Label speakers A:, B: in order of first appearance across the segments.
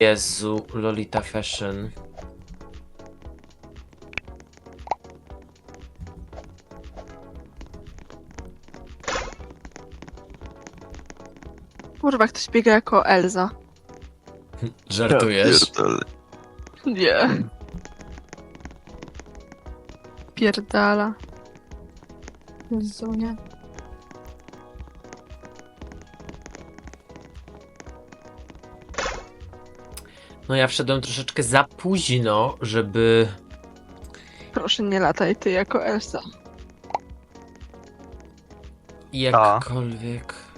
A: Jezu, Lolita Fashion.
B: Kurwa, ktoś biega jako Elza.
A: Żartujesz?
B: Nie. Pierdala. Jezu, nie.
A: No ja wszedłem troszeczkę za późno, żeby...
B: Proszę nie lataj ty jako Elsa.
A: Jakkolwiek...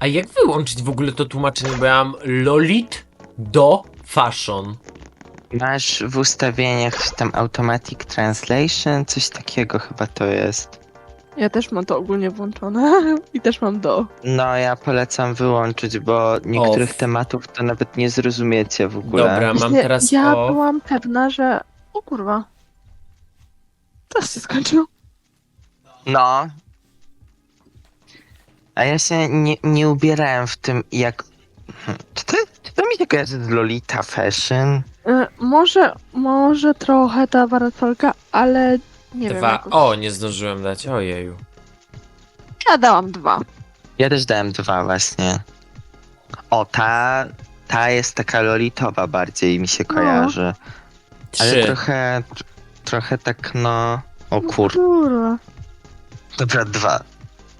A: A jak wyłączyć w ogóle to tłumaczenie, bo ja mam Lolit do Fashion.
C: Masz w ustawieniach tam Automatic Translation, coś takiego chyba to jest.
B: Ja też mam to ogólnie włączone. I też mam do.
C: No, ja polecam wyłączyć, bo niektórych
A: Off.
C: tematów to nawet nie zrozumiecie w ogóle.
A: Dobra, mam
B: Właśnie
A: teraz
B: ja
A: o...
B: byłam pewna, że... O kurwa. Teraz się skończył.
C: No. A ja się nie, nie ubierałem w tym, jak... Hmm, Czy to, czy to mi się kojarzy z Lolita Fashion?
B: Y, może, może trochę ta parasolka, ale nie wiem.
A: Dwa.
B: Jakoś...
A: O, nie zdążyłem dać. Ojeju.
B: Ja dałam dwa.
C: Ja też dałem dwa właśnie. O, ta, ta jest taka lolitowa bardziej mi się
B: No.
C: kojarzy. Ale
A: Trzy.
C: trochę, trochę tak no... O kur...
B: Kurwa.
C: Dobra, dwa.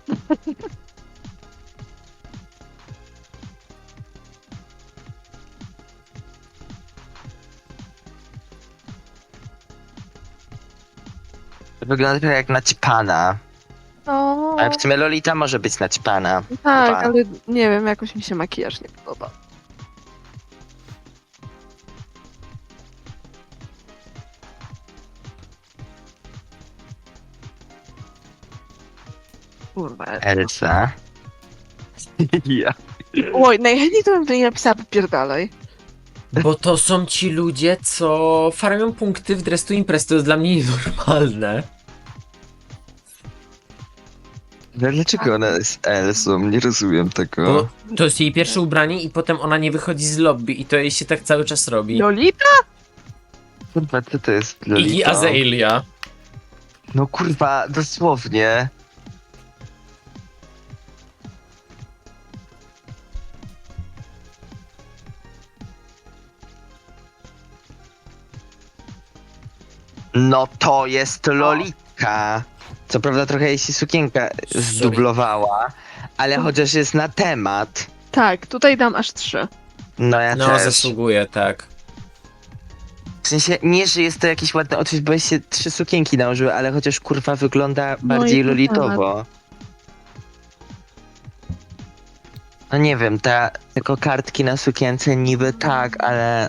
C: Wygląda trochę jak naćpana.
B: No,
C: Ale w sumie Lolita może być naćpana.
B: tak, ale nie wiem, jakoś mi się makijaż nie podoba. Kurwa.
C: Elsa. ja.
B: Oj, najchętniej to bym to nie napisała popierdalej.
A: Bo to są ci ludzie, co farmią punkty w Dress to Impress. To jest dla mnie nienormalne.
C: No Dlaczego ona jest Elsą? Nie rozumiem tego.
A: Bo to jest jej pierwsze ubranie i potem ona nie wychodzi z lobby i to jej się tak cały czas robi.
B: Lolita?
C: Kurwa, co to jest Lolita?
A: Azalea.
C: No kurwa, dosłownie. No to jest Lolita. Co prawda trochę jej się sukienka zdublowała, ale chociaż jest na temat.
B: Tak, tutaj dam aż trzy.
C: No ja
A: No,
C: też.
A: zasługuje, tak.
C: W sensie, nie, że jest to jakiś ładny outfit, bo jej się trzy sukienki nałożyły, ale chociaż kurwa wygląda
B: No
C: bardziej
B: i
C: lolitowo. No nie wiem, ta, tylko kartki na sukience niby tak, ale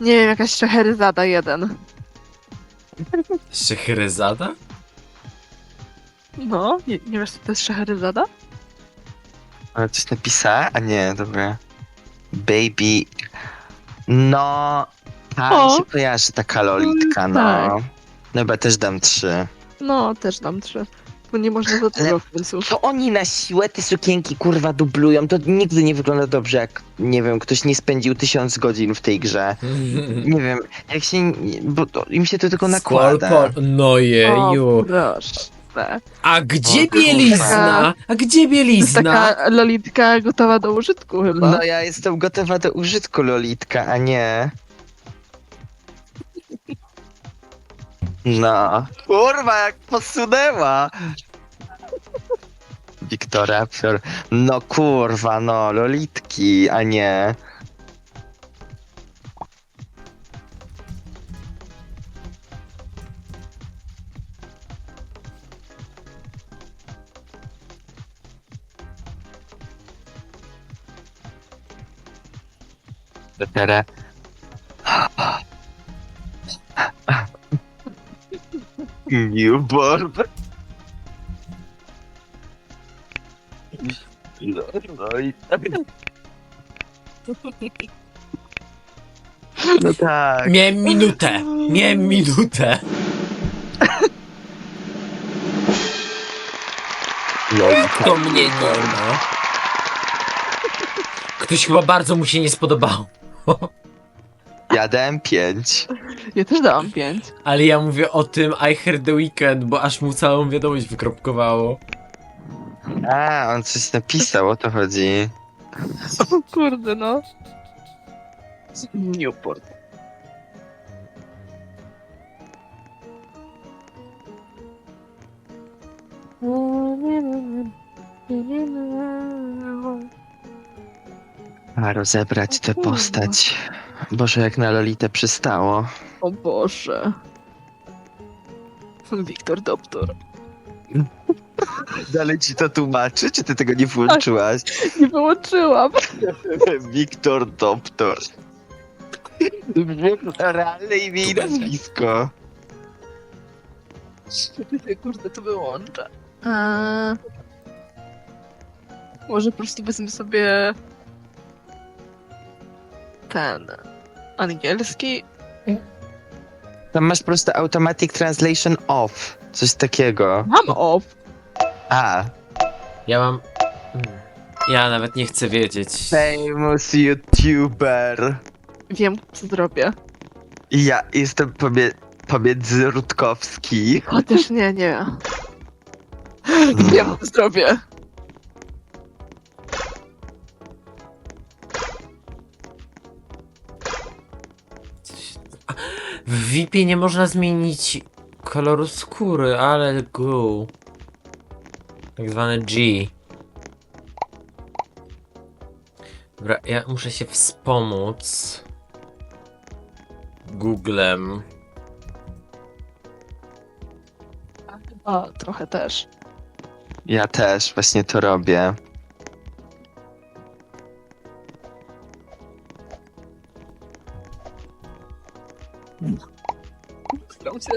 B: Nie wiem, jakaś Scheherazada jeden.
A: Szechryzada?
B: No, nie, nie wiesz, co to jest Scheherazada?
C: ale coś napisała? A nie, dobra. Baby. No, ta mi
B: O.
C: się kojarzy taka lolitka, no.
B: tak.
C: No chyba też dam trzy.
B: No, też dam trzy. Bo nie można za dużo w końcu.
C: To oni na siłę te sukienki kurwa dublują, to nigdy nie wygląda dobrze, jak, nie wiem, ktoś nie spędził tysiąc godzin w tej grze. Nie wiem, jak się, bo to, im się to tylko nakłada.
A: Pol- No
B: O,
A: jeju.
B: proszę.
A: A gdzie
C: O, kurwa.
A: bielizna? A gdzie
B: To jest
A: bielizna?
B: taka lolitka gotowa do użytku chyba.
C: No ja jestem gotowa do użytku, Lolitka, a nie... No, kurwa, jak posunęła! Wiktor No kurwa, no, lolitki, a nie. Newborn. No, no i... No tak.
A: Miałem minutę! Miałem minutę! To mnie gorno. Ktoś chyba bardzo mu się nie spodobał.
C: Ja dałem pięć.
B: Ja też dałam pięć.
A: Ale ja mówię o tym I heard the weekend, bo aż mu całą wiadomość wykropkowało.
C: A, on coś napisał, o to chodzi.
B: O kurde, no. Newport.
C: A rozebrać tę postać. Boże, jak na Lolitę przystało.
B: O Boże. Wiktor Doktor.
C: Dalej ci to tłumaczy, czy ty tego nie włączyłaś?
B: Nie wyłączyłam.
C: Wiktor Doktor. Realne imię i nazwisko.
B: Kurde, to wyłączę. Eee... Może po prostu wezmę sobie ten angielski.
C: Tam masz po prostu automatic translation off. Coś takiego.
B: Mam off.
C: A.
A: Ja mam... Mm. Ja nawet nie chcę wiedzieć.
C: Famous YouTuber.
B: Wiem, co zrobię.
C: Ja jestem pomie- pomiędzy Rutkowski.
B: Chociaż nie, nie. Wiem, co zrobię.
A: W VIP-ie nie można zmienić koloru skóry, ale go. Tak zwane G. Dobra, ja muszę się wspomóc. Googlem.
B: O, trochę też.
C: Ja też właśnie to robię.
B: Staram się.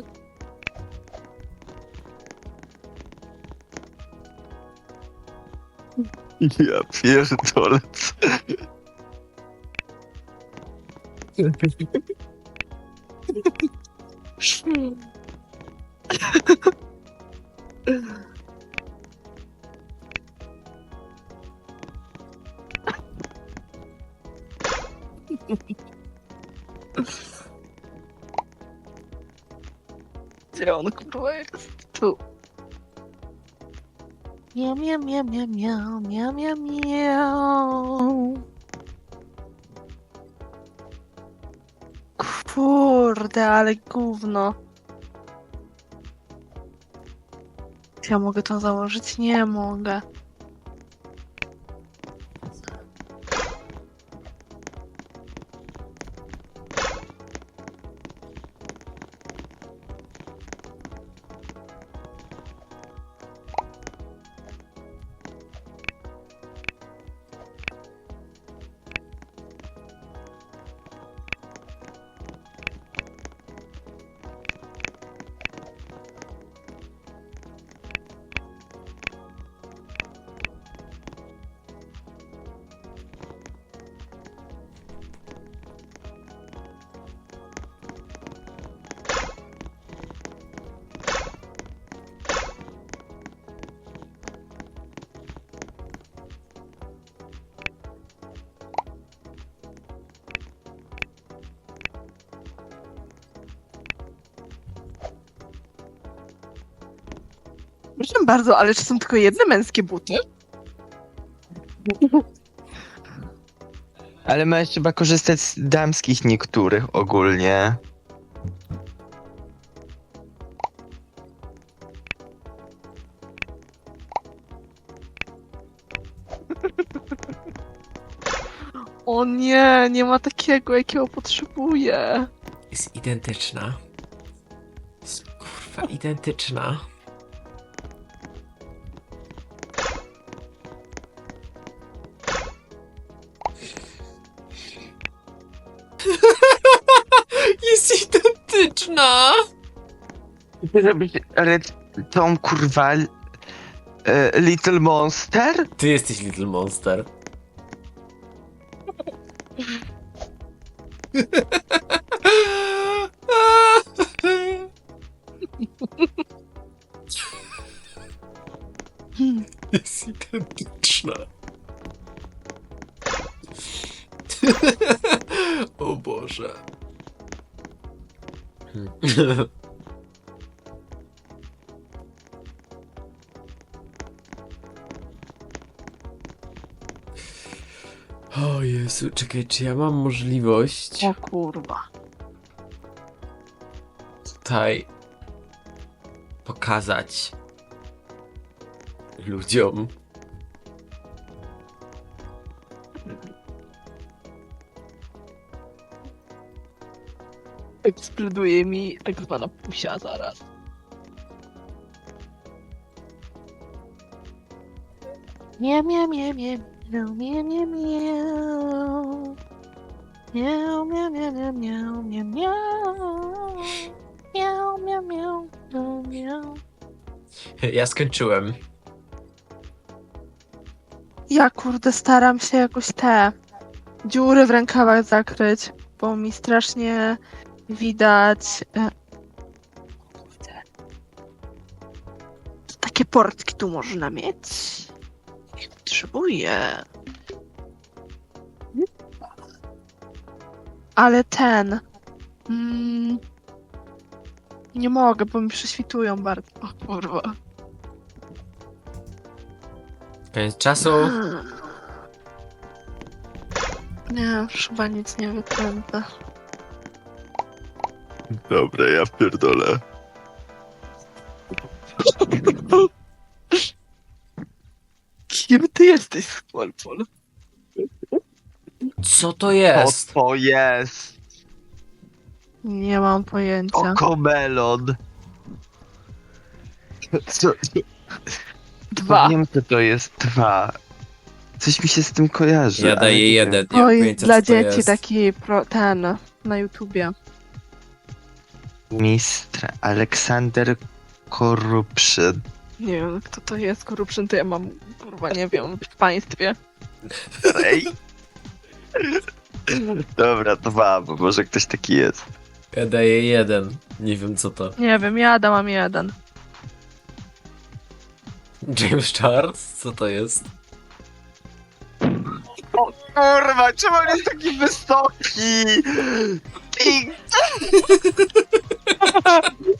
C: Ja pierdolę.
B: Gdzie on kurwa jest? Tu. Miau, miau, miau, miau. Kurde, ale gówno. Ja mogę to założyć? Nie mogę. Proszę bardzo, ale czy są tylko jedne męskie buty?
C: Ale możesz trzeba korzystać z damskich niektórych ogólnie.
B: O nie, nie ma takiego, jakiego potrzebuję.
A: Jest identyczna. Jest kurwa identyczna.
C: Zrobić ale tą kurwa e, Little Monster?
A: Ty jesteś Little Monster. Jest identyczna. o Boże. Czekaj, czy ja mam możliwość
B: O kurwa.
A: tutaj pokazać ludziom,
B: Eksploduje mi tak zwana pusia zaraz. Miau, miau, miau, miau, miau, miau, miau, miau. Miau, miau, miau, miau, miau, miau, miau. Miau, miau, miau, miau, miau.
A: Ja skończyłem.
B: Ja kurde staram się jakoś te dziury w rękawach zakryć, bo mi strasznie widać. e, Kurde. Takie portki tu można mieć. Ich potrzebuję. Ale ten. Mm, nie mogę, bo mi prześwitują bardzo. O kurwa.
A: Koniec czasu.
B: Nie, już chyba nic nie wykręcę.
C: Dobra, ja pierdolę.
B: Kim ty jesteś, Squallpol?
A: Co to
C: Co
A: jest?
C: to jest?
B: Nie mam pojęcia.
C: Kokomelon. Co?
B: Dwa.
C: Wiem, co to jest dwa. Coś mi się z tym kojarzy.
A: Ja
C: ale
A: daję
C: nie
A: jeden. Nie mam
B: Oj,
A: pojęcia,
B: dla
A: co to
B: dzieci
A: jest.
B: taki pro, ten na YouTubie.
C: Mistrz Aleksander Corruption.
B: Nie wiem, kto to jest, Corruption, to ja mam, kurwa, nie wiem, w państwie.
C: Ej. Dobra, dwa, bo może ktoś taki jest.
A: Ja daję jeden. Nie wiem co to.
B: Nie wiem, ja dałam jeden.
A: James Charles? Co to jest?
C: O kurwa, czemu on jest taki wysoki? King!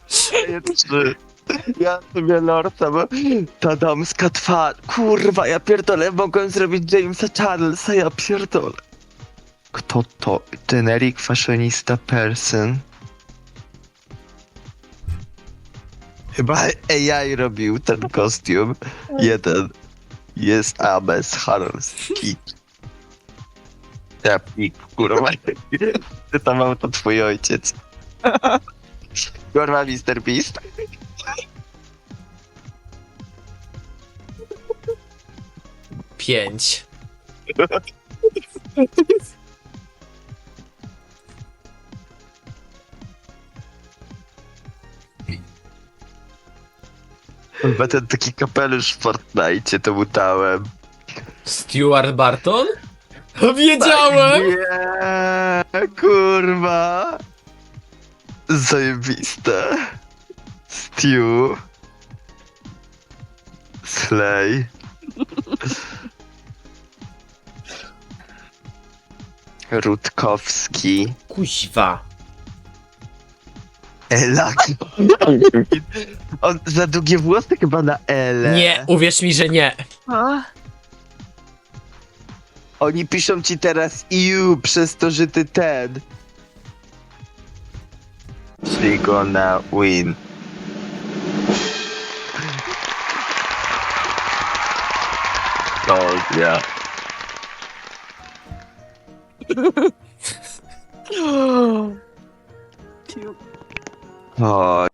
C: Trzy. Ja sobie lorca, bo ta damska twarz. Kurwa, ja pierdolę, mogłem zrobić Jamesa Charlesa, ja pierdolę. Kto to? Generic fashionista person. Chyba AI robił ten kostium. Jeden. Jest Ames Harlski. Ja pik, kurwa. Ty tam mam to twój ojciec. Kurwa, Mr. Beast.
A: Pięć.
C: Chyba ten taki kapelusz w Fortnite to mutałem.
A: Stuart Barton? Wiedziałem!
C: Nie, kurwa. Zajebiste. Stew. Slay. Rutkowski.
A: Kuźwa.
C: Ela. On za długie włosy chyba na L.
A: Nie, uwierz mi, że nie.
B: A?
C: Oni piszą ci teraz EU przez to, że ty ten. She gonna win. Told ya. O